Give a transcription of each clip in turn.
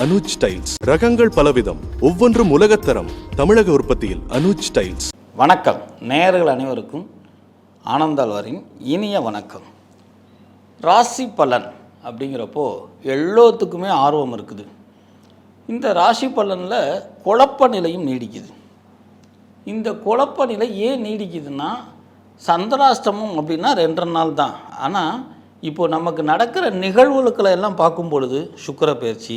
Anuj tiles. ரகங்கள் பலவிதம். ஒவ்வொன்றும் உலகத்தரம் தமிழக உற்பத்தியில் அனுஜ் டைல்ஸ். வணக்கம். நேயர்கள் அனைவருக்கும் ஆனந்தாழ்வாரின் இனிய வணக்கம். ராசி பலன் அப்படிங்கிறப்போ எல்லோத்துக்குமே ஆர்வம் இருக்குது. இந்த ராசி பலனில் குழப்ப நிலையும் நீடிக்குது. இந்த குழப்ப நிலை ஏன் நீடிக்குதுன்னா சந்திராஷ்டமம் அப்படின்னா ரெண்டரை நாள் தான். ஆனால் இப்போ நமக்கு நடக்கிற நிகழ்வுகளை எல்லாம் பார்க்கும் பொழுது சுக்கிர பயிற்சி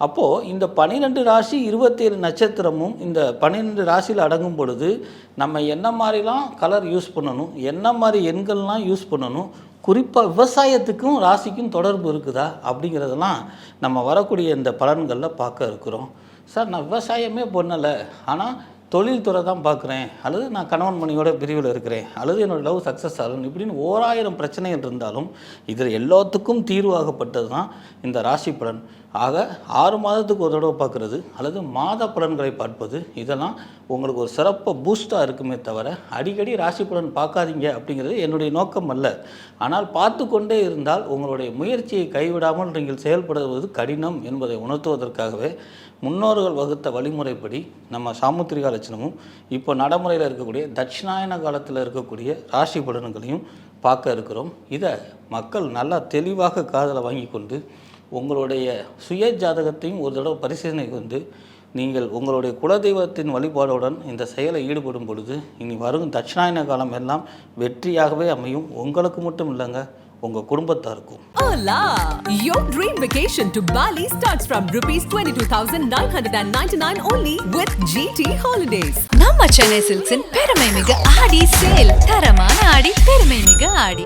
அப்போது இந்த பன்னிரெண்டு ராசி இருபத்தேழு நட்சத்திரமும் இந்த பன்னிரெண்டு ராசியில் அடங்கும் பொழுது நம்ம என்ன மாதிரிலாம் கலர் யூஸ் பண்ணணும் என்ன மாதிரி எண்கள்லாம் யூஸ் பண்ணணும் குறிப்பாக விவசாயத்துக்கும் ராசிக்கும் தொடர்பு இருக்குதா அப்படிங்கிறதெல்லாம் நம்ம வரக்கூடிய இந்த பலன்களில் பார்க்க இருக்கிறோம். சார் நான் விவசாயமே பண்ணலை ஆனால் தொழில்துறை தான் பார்க்குறேன் அல்லது நான் கணவன் மணியோட பிரிவில் இருக்கிறேன் அல்லது என்னோடய லவ் சக்ஸஸ் ஆகணும் இப்படின்னு ஓராயிரம் பிரச்சனைகள் இருந்தாலும் இதில் எல்லாத்துக்கும் தீர்வாகப்பட்டது தான் இந்த ராசி பலன். ஆக ஆறு மாதத்துக்கு ஒரு தடவை பார்க்குறது அல்லது மாத பலன்களை பார்ப்பது இதெல்லாம் உங்களுக்கு ஒரு சிறப்பாக பூஸ்ட்டாக இருக்குமே தவிர அடிக்கடி ராசி பலன் பார்க்காதீங்க அப்படிங்கிறது என்னுடைய நோக்கம் அல்ல. ஆனால் பார்த்து கொண்டே இருந்தால் உங்களுடைய முயற்சியை கைவிடாமல் நீங்கள் செயல்படுவது கடினம் என்பதை உணர்த்துவதற்காகவே முன்னோர்கள் வகுத்த வழிமுறைப்படி நம்ம சாமுத்திரிகா லட்சணமும் இப்போ நடைமுறையில் இருக்கக்கூடிய தட்சிணாயன காலத்தில் இருக்கக்கூடிய ராசி பலன்களையும் பார்க்க இருக்கிறோம். இதை மக்கள் நல்லா தெளிவாக காதலை வாங்கி கொண்டு உங்களுடைய சுய ஜாதகத்தையும் ஒரு தடவை பரிசீலனை வந்து நீங்கள் உங்களுடைய குலதெய்வத்தின் வழிபாடுடன் இந்த செயலை ஈடுபடும் பொழுது இனி வரும் தட்சிணாயன காலம் எல்லாம் வெற்றியாகவே அமையும் உங்களுக்கு மட்டும் இல்லைங்க உங்கள் குடும்பத்தாருக்கும் Hola! Your dream vacation to Bali starts from rupees 22,999 only with GT Holidays. நம்ம சென்னை சில்க்ஸின் பெருமை மிக ஆடி சேல் தரமான ஆடி பெருமை மிக ஆடி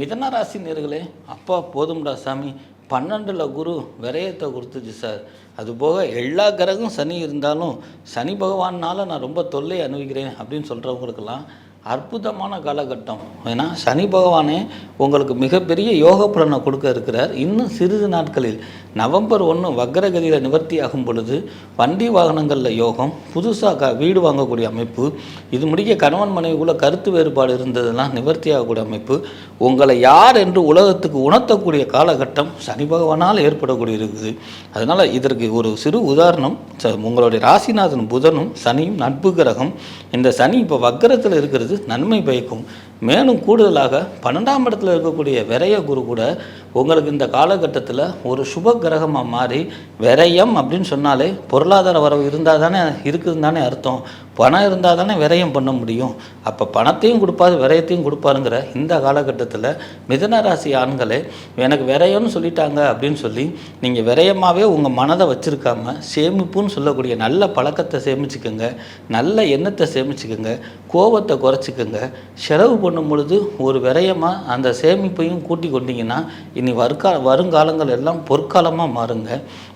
மிதன ராசி நேர்களே அப்பா போதும்டா சாமி. பன்னெண்டில் குரு விரயத்தை கொடுத்துச்சு சார். அதுபோக எல்லா கிரகம் சனி இருந்தாலும் சனி பகவானால் நான் ரொம்ப தொல்லை அனுபவிக்கிறேன் அப்படின்னு சொல்கிறவங்களுக்கெல்லாம் அற்புதமான காலகட்டம். ஏன்னா சனி பகவானே உங்களுக்கு மிகப்பெரிய யோக பலனை கொடுக்க இருக்கிறார். இன்னும் சிறிது நாட்களில் நவம்பர் ஒன்று வக்ரகதியில் நிவர்த்தி ஆகும் பொழுது வண்டி வாகனங்களில் யோகம் புதுசாக க வீடு வாங்கக்கூடிய அமைப்பு இது முடிக்க கணவன் மனைவிக்குள்ளே கருத்து வேறுபாடு இருந்ததெல்லாம் நிவர்த்தி ஆகக்கூடிய அமைப்பு உங்களை யார் என்று உலகத்துக்கு உணர்த்தக்கூடிய காலகட்டம் சனி பகவானால் ஏற்படக்கூடிய இருக்குது அதனால் இதற்கு ஒரு சிறு உதாரணம் ச- உங்களுடைய ராசிநாதன் புதனும் சனியும் நட்பு கிரகம். இந்த சனி இப்போ வக்கரத்தில் இருக்கிறது. நன்மை பயக்கும். மேலும் கூடுதலாக பன்னெண்டாம் இடத்துல இருக்கக்கூடிய விரைய குரு கூட உங்களுக்கு இந்த காலகட்டத்தில் ஒரு சுப கிரகமாக மாறி விரயம் அப்படின்னு சொன்னாலே பொருளாதார வரவு இருந்தால் தானே இருக்குதுன்னு தானே அர்த்தம். பணம் இருந்தால் தானே விரயம் பண்ண முடியும். அப்போ பணத்தையும் கொடுப்பாரு விரயத்தையும் கொடுப்பாருங்கிற இந்த காலகட்டத்தில் மிதன ராசி ஆண்களே எனக்கு விரயம்னு சொல்லிட்டாங்க அப்படின்னு சொல்லி நீங்கள் விரயமாகவே உங்கள் மனதை வச்சுருக்காம சேமிப்புன்னு சொல்லக்கூடிய நல்ல பழக்கத்தை சேமிச்சுக்கோங்க நல்ல எண்ணத்தை சேமிச்சுக்கோங்க கோபத்தை குறைச்சிக்கோங்க. செலவு பண்ணும் பொழுது ஒரு விரயமாக அந்த சேமிப்பையும் கூட்டி கொண்டீங்கன்னா இனி வருக்கா வருங்காலங்கள் எல்லாம் பொற்காலமாக மாறுங்க.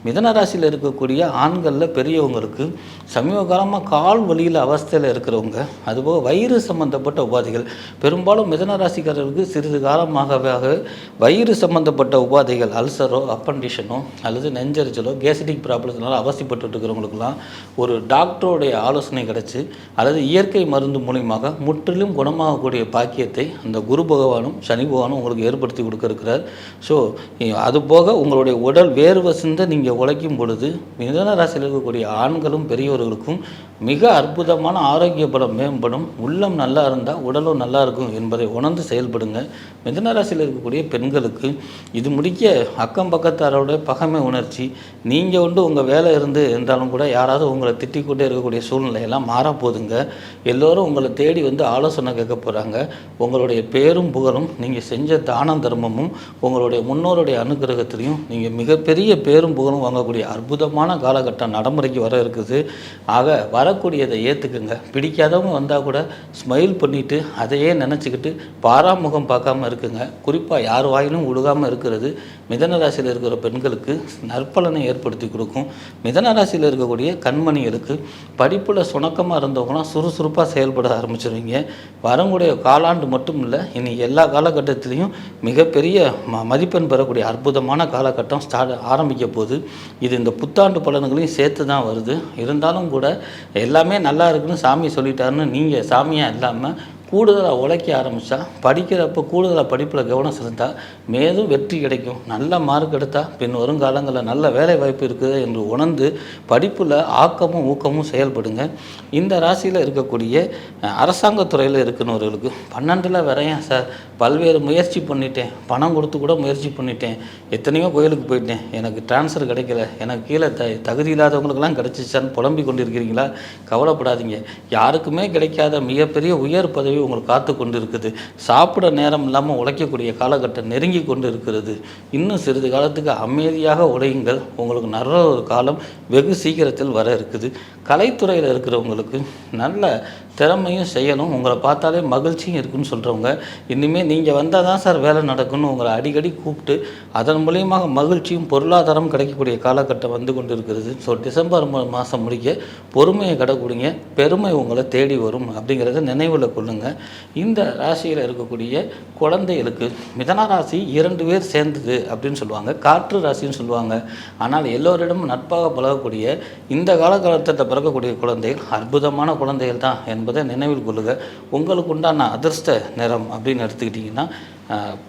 மிதன ராசியில் இருக்கக்கூடிய ஆண்களில் பெரியவங்களுக்கு சமீப காலமாக கால் வழியில் அவஸ்தையில் இருக்கிறவங்க அதுபோக வயிறு சம்பந்தப்பட்ட உபாதைகள். பெரும்பாலும் மிதன ராசிக்காரர்களுக்கு சிறிது காலமாகவே வயிறு சம்பந்தப்பட்ட உபாதைகள் அல்சரோ அப்பண்டிஷனோ அல்லது நெஞ்சரிச்சலோ கேஸ்ட்ரிக் ப்ராப்ளத்தினால அவசியப்பட்டு இருக்கிறவங்களுக்குலாம் ஒரு டாக்டருடைய ஆலோசனை கிடச்சி அல்லது இயற்கை மருந்து மூலியமாக முற்றிலும் குணமாகக்கூடிய பாக்கியத்தை அந்த குரு பகவானும் சனி பகவானும் உங்களுக்கு ஏற்படுத்தி கொடுக்க இருக்கிறார். ஸோ அது போக உங்களுடைய உடல் வேர்வை சிந்த நீங்கள் உழைக்கும் பொழுது மிதன ராசியில் இருக்கக்கூடிய ஆண்களும் பெரியவர்களுக்கும் மிக அற்புதமான ஆரோக்கிய பலம் மேம்படும். உள்ளம் நல்லா இருந்தால் உடலும் நல்லா இருக்கும் என்பதை உணர்ந்து செயல்படுங்க. மிதன ராசியில் இருக்கக்கூடிய பெண்களுக்கு இது முடிக்க அக்கம் பக்கத்தாரோட பகைமை உணர்ச்சி நீங்கள் வந்து உங்கள் வேலை இருந்து இருந்தாலும் கூட யாராவது உங்களை திட்டிக் கொண்டே இருக்கக்கூடிய சூழ்நிலையெல்லாம் மாறப்போதுங்க எல்லோரும் உங்களை தேடி வந்து ஆலோசனை கேட்க போகிறாங்க உங்களுடைய பேரும் புகழும் நீங்கள் செஞ்ச தான தர்மமும் உங்களுடைய முன்னோருடைய அனுகிரகத்திலையும் நீங்கள் மிகப்பெரிய பேரும் புகழும் வாங்கக்கூடிய அற்புதமான காலகட்டம் நடைமுறைக்கு வர இருக்குது. ஆக வரக்கூடியதை ஏற்றுக்குங்க பிடிக்காதவங்க வந்தால் கூட ஸ்மைல் பண்ணிவிட்டு அதையே நினச்சிக்கிட்டு பாராமுகம் பார்க்காம இருக்குங்க. குறிப்பாக யார் வாயிலும் உழுகாமல் இருக்கிறது. மிதன ராசியில் இருக்கிற பெண்களுக்கு நற்பலனை ஏற்படுத்தி கொடுக்கும். மிதன ராசியில் இருக்கக்கூடிய கண்மணிகளுக்கு படிப்பில் சுணக்கமாக இருந்தவங்களாம் சுறுசுறுப்பாக செயல்பட ஆரம்பிச்சிருவீங்க. வரக்கூடிய காலாண்டு மட்டும் இல்லை இனி எல்லா காலகட்டத்திலையும் மிகப்பெரிய ம மதிப்பெண் பெறக்கூடிய அற்புதமான காலகட்டம் ஸ்டார்ட் ஆரம்பிக்க போகுது. இது இந்த புத்தாண்டு பலன்களையும் சேர்த்து தான் வருது. இருந்தாலும் கூட எல்லாமே நல்லா இருக்குன்னு சாமி சொல்லிட்டாருன்னு நீங்கள் சாமியாக இல்லாமல் கூடுதலாக உழைக்க ஆரம்பித்தா படிக்கிறப்ப கூடுதலாக படிப்பில் கவனம் செலுத்தா மேலும் வெற்றி கிடைக்கும். நல்ல மார்க் எடுத்தால் பின் வருங்காலங்களில் நல்ல வேலை வாய்ப்பு இருக்குது என்று உணர்ந்து படிப்பில் ஆக்கமும் ஊக்கமும் செயல்படுங்க. இந்த ராசியில் இருக்கக்கூடிய அரசாங்கத்துறையில் துறையில் இருக்கிறவர்களுக்கு பன்னெண்டில் வரையன் சார். பல்வேறு முயற்சி பண்ணிட்டேன். பணம் கொடுத்து கூட முயற்சி பண்ணிட்டேன். எத்தனையோ கோயிலுக்கு போயிட்டேன். எனக்கு ட்ரான்ஸ்ஃபர் கிடைக்கல. எனக்கு கீழே த தகுதி இல்லாதவங்களுக்கெல்லாம் கிடைச்சிச்சான்னு புலம்பி கொண்டிருக்கிறீங்களா? கவலைப்படாதீங்க. யாருக்குமே கிடைக்காத மிகப்பெரிய உயர் பதவி உங்களுக்கு காத்து கொண்டு இருக்குது சாப்பிட நேரம் இல்லாமல் உழைக்கக்கூடிய காலகட்டம் நெருங்கி கொண்டு இருக்கிறது இன்னும் சிறிது காலத்துக்கு அமைதியாக உழையுங்கள். உங்களுக்கு நல்ல ஒரு காலம் வெகு சீக்கிரத்தில் வர இருக்குது. கலைத்துறையில் இருக்கிறவங்களுக்கு நல்ல திறமையும் செய்யணும். உங்களை பார்த்தாலே மகிழ்ச்சியும் இருக்குன்னு சொல்கிறவங்க இனிமேல் நீங்கள் வந்தால் தான் சார் வேலை நடக்கும்னு உங்களை அடிக்கடி கூப்பிட்டு அதன் மூலியமாக மகிழ்ச்சியும் பொருளாதாரம் கிடைக்கக்கூடிய காலகட்டம் வந்து கொண்டு இருக்கிறது ஸோ டிசம்பர் மாதம் முடிக்க பொறுமையை கடைக்கூடிங்க பெருமை உங்களை தேடி வரும். அப்படிங்கிறத நினைவில் பாருங்கள் இந்த ராசியில் இருக்கக்கூடிய குழந்தைகளுக்கு மிதன ராசி இரண்டு பேர் சேர்ந்தது அப்படின்னு சொல்லுவாங்க. காற்று ராசின்னு சொல்லுவாங்க. ஆனால் எல்லோரிடமும் நட்பாக பழகக்கூடிய இந்த காலகட்டத்தில் பிறக்கக்கூடிய குழந்தைகள் அற்புதமான குழந்தைகள் தான் என்பதை நினைவில் கொள்ளுங்கள் உங்களுக்கு உண்டான அதிர்ஷ்ட நிறம் அப்படின்னு எடுத்துக்கிட்டிங்கன்னா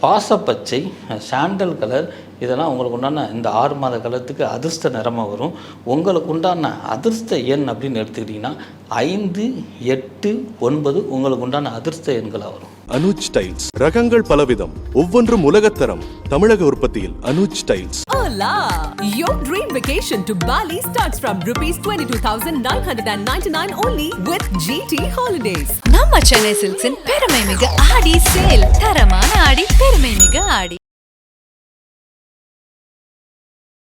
பாசப்பச்சை சாண்டல் கலர் இதெல்லாம் உங்களுக்கு உண்டான இந்த ஆறு மாத காலத்துக்கு அதிர்ஷ்ட நிறமாக வரும். உங்களுக்கு உண்டான அதிர்ஷ்ட எண் அப்படின்னு எடுத்துக்கிட்டிங்கன்னா ஐந்து எட்டு ஒன்பது உங்களுக்கு உண்டான அதிர்ஷ்ட எண்களாக வரும். அனுஜ் டைல்ஸ் ரகங்கள் பலவிதம். ஒவ்வொன்றும் உலகத்தரம் தமிழக உற்பத்தியில் Anuj tiles! Your dream vacation to Bali starts from rupees 22,999 only with GT Holidays. நம்ம சென்னை சில்க்ஸின் பெருமை மிகு ஆடி சேல். தரமான ஆடி பெருமை மிகு ஆடி.